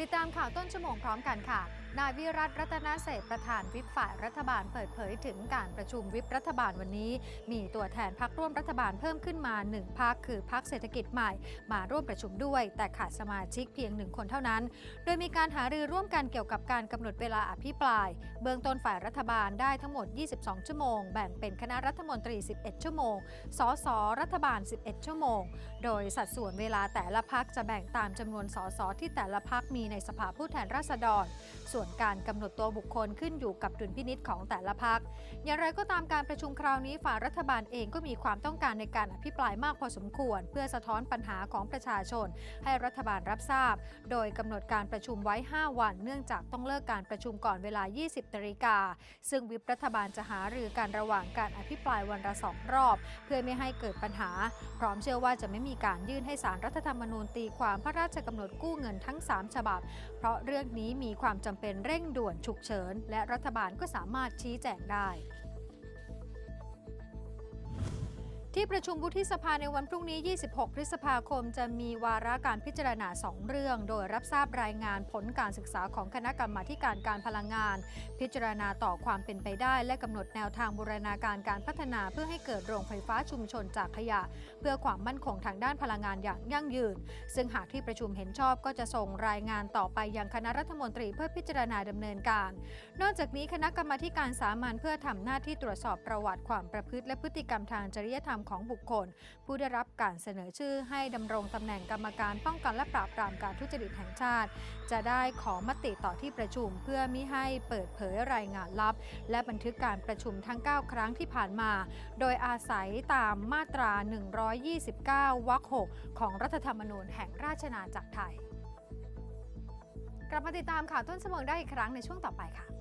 ติดตามข่าวต้นชั่วโมงพร้อมกันค่ะ นายวิรัตรัตนเศษประธานวิปฝ่ายรัฐบาลเปิดเผยถึงการประชุมวิปรัฐบาลวันนี้ มีตัวแทนพักร่วมรัฐบาลเพิ่มขึ้นมาหนึ่งพักคือพักเศรษฐกิจใหม่ มาร่วมประชุมด้วย แต่ขาดสมาชิกเพียงหนึ่งคนเท่านั้น โดยมีการหารือร่วมกันเกี่ยวกับการกำหนดเวลาอภิปราย เบื้องต้นฝ่ายรัฐบาลได้ทั้งหมด 22 ชั่วโมง แบ่งเป็นคณะรัฐมนตรี 11 ชั่วโมง สสรัฐบาล 11 ชั่วโมง โดยสัดส่วนเวลาแต่ละพักจะแบ่งตามจำนวนสสที่แต่ละพักมีในสภาผู้แทนราษฎรส่วนการกำหนดตัวบุคคลขึ้นอยู่กับดุลพินิษของแต่ละพัก อย่างไรก็ตามการประชุมคราวนี้ฝ่ายรัฐบาลเองก็มีความต้องการในการอภิปรายมากพอสมควร เพื่อสะท้อนปัญหาของประชาชน ให้รัฐบาลรับทราบ โดยกำหนดการประชุมไว้ 5 วัน เนื่องจากต้องเลิกการประชุมก่อนเวลา 20นาฬิกาซึ่งวิปรัฐบาลจะหารือการระหว่างการอภิปรายวันละสองรอบ เพื่อไม่ให้เกิดปัญหา พร้อมเชื่อว่าจะไม่มีการยื่นให้สารรัฐธรรมนูญตีความพระราชกำหนดกู้เงินทั้ง 3 ฉบับ เพราะเรื่องนี้มีความจำเป็นเร่งด่วนฉุกเฉิน และรัฐบาลก็สามารถชี้แจงได้ ที่ประชุมวุฒิสภาในวันพรุ่งนี้ 26 พฤษภาคม จะมีวาระการพิจารณา 2 เรื่อง โดยรับทราบรายงานผลการศึกษาของคณะกรรมาการการพลังงาน พิจารณาต่อความเป็นไปได้ และกำหนดแนวทางบูรณาการการพัฒนาเพื่อให้เกิดโรงไฟฟ้าชุมชนจากขยะ เพื่อความมั่นคงทางด้านพลังงานอย่างยั่งยืน ซึ่งหากที่ประชุมเห็นชอบก็จะส่งรายงานต่อไปยังคณะรัฐมนตรีเพื่อพิจารณาดำเนินการ นอกจากนี้คณะกรรมาการสามัญเพื่อทำหน้าที่ตรวจสอบประวัติความประพฤติและพฤติกรรมทางจริยธรรมรมของบุคคล ผู้ได้รับการเสนอชื่อให้ดำรงตำแหน่งกรรมการป้องกันและปราบปรามการทุจริตแห่งชาติ จะได้ขอมติต่อที่ประชุมเพื่อมิให้เปิดเผยรายงานลับ และบันทึกการประชุมทั้ง 9 ครั้งที่ผ่านมา โดยอาศัยตามมาตรา 129 วรรค 6 ของรัฐธรรมนูญแห่งราชนาจักรไทย กลับมาติดตามข่าวต้นสมองได้อีกครั้งในช่วงต่อไปค่ะ